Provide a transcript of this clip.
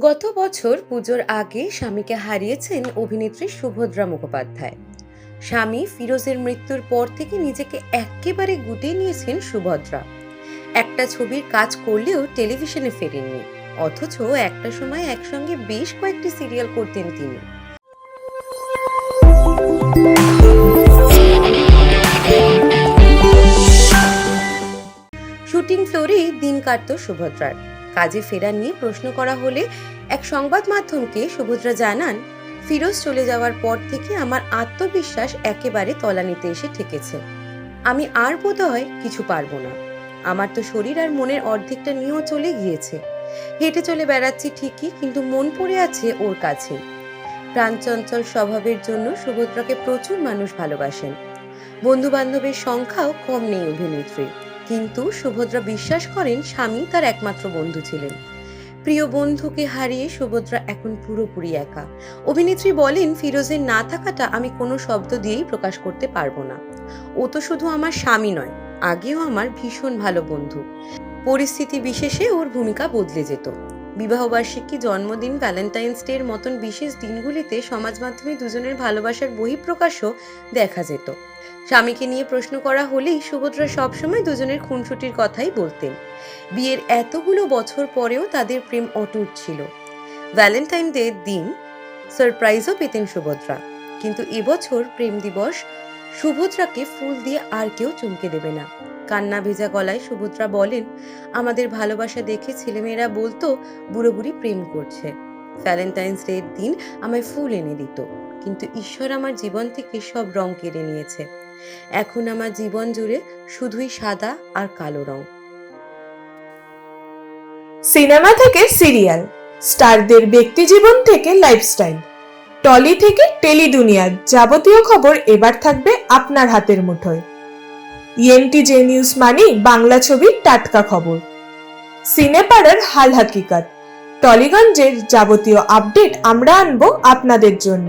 গত বছর পুজোর আগে স্বামীকে হারিয়েছেন অভিনেত্রী সুভদ্রা মুখোপাধ্যায়। স্বামী ফিরোজের মৃত্যুর পর থেকে নিজেকে একেবারে গুটিয়ে নিয়েছেন সুভদ্রা। একটা ছবির কাজ করলেও টেলিভিশনে ফেরেননি, অথচ একটা সময় একসঙ্গে বেশ কয়েকটি সিরিয়াল করতেন তিনি। শুটিং ফ্লোরেই দিন কাটত সুভদ্রার। কাজে ফেরা নিয়ে প্রশ্ন করা হলে এক সংবাদ মাধ্যমকে সুভদ্রা জানান, ফিরোজ চলে যাওয়ার পর থেকে আমার আত্মবিশ্বাস একেবারে তলানিতে এসে ঠেকেছে। আমি আর বোধহয় কিছু পারব না। আমার তো শরীর আর মনের অর্ধেকটা নিয়েও চলে গিয়েছে। হেঁটে চলে বেড়াচ্ছি ঠিকই, কিন্তু মন পড়ে আছে ওর কাছে। প্রাণচঞ্চল স্বভাবের জন্য সুভদ্রাকে প্রচুর মানুষ ভালোবাসেন। বন্ধু বান্ধবের সংখ্যাও কম নেই অভিনেত্রীর। কিন্তু সুভদ্রা বিশ্বাস করেন স্বামী তার একমাত্র বন্ধু ছিলেন। প্রিয় বন্ধুকে হারিয়ে সুভদ্রা এখন পুরোপুরি একা। অভিনেত্রী বলেন, ফিরোজের না থাকাটা আমি কোনো শব্দ দিয়েই প্রকাশ করতে পারব না। ও তো শুধু আমার স্বামী নয়, আগেও আমার ভীষণ ভালো বন্ধু। পরিস্থিতি বিশেষে ওর ভূমিকা বদলে যেত। বিবাহবার্ষিকী, জন্মদিন, ভ্যালেন্টাইন্স ডে এর মতন বিশেষ দিনগুলিতে সমাজ মাধ্যমে দুজনের ভালোবাসার বহিঃপ্রকাশও দেখা যেত। স্বামীকে নিয়ে প্রশ্ন করা হলেই সুভদ্রা সবসময় দুজনের খুনসুটির কথাই বলতেন। বিয়ের এতগুলো বছর পরেও তাদের প্রেম অটুট ছিল। ভ্যালেন্টাইন ডে দিন সারপ্রাইজও পেতেন সুভদ্রা। কিন্তু এবছর প্রেম দিবস সুভদ্রাকে ফুল দিয়ে আর কেউ চমকে দেবে না। কান্না ভেজা গলায় সুভদ্রা বলেন, আমাদের ভালোবাসা দেখে ছেলেমেয়েরা বলতো বুড়ো বুড়ি প্রেম করছে। ভ্যালেন্টাইন্স ডে দিন আমায় ফুল এনে দিত। কিন্তু ঈশ্বর আমার জীবন থেকে সব রং কেড়ে নিয়েছে। এখন আমার জীবন জুড়ে শুধুই সাদা আর কালো রং। সিনেমা থেকে সিরিয়াল, স্টারদের ব্যক্তিজীবন থেকে লাইফস্টাইল, টলি থেকে টেলি দুনিয়ার যাবতীয় খবর এবার থাকবে আপনার হাতের মুঠোয়। ইএনটি জে নিউজ মানেই বাংলা ছবির টাটকা খবর। সিনেপাড়ার হাল হাকিকাত টলিগঞ্জের যাবতীয় আপডেট আমরা আনব আপনাদের জন্য।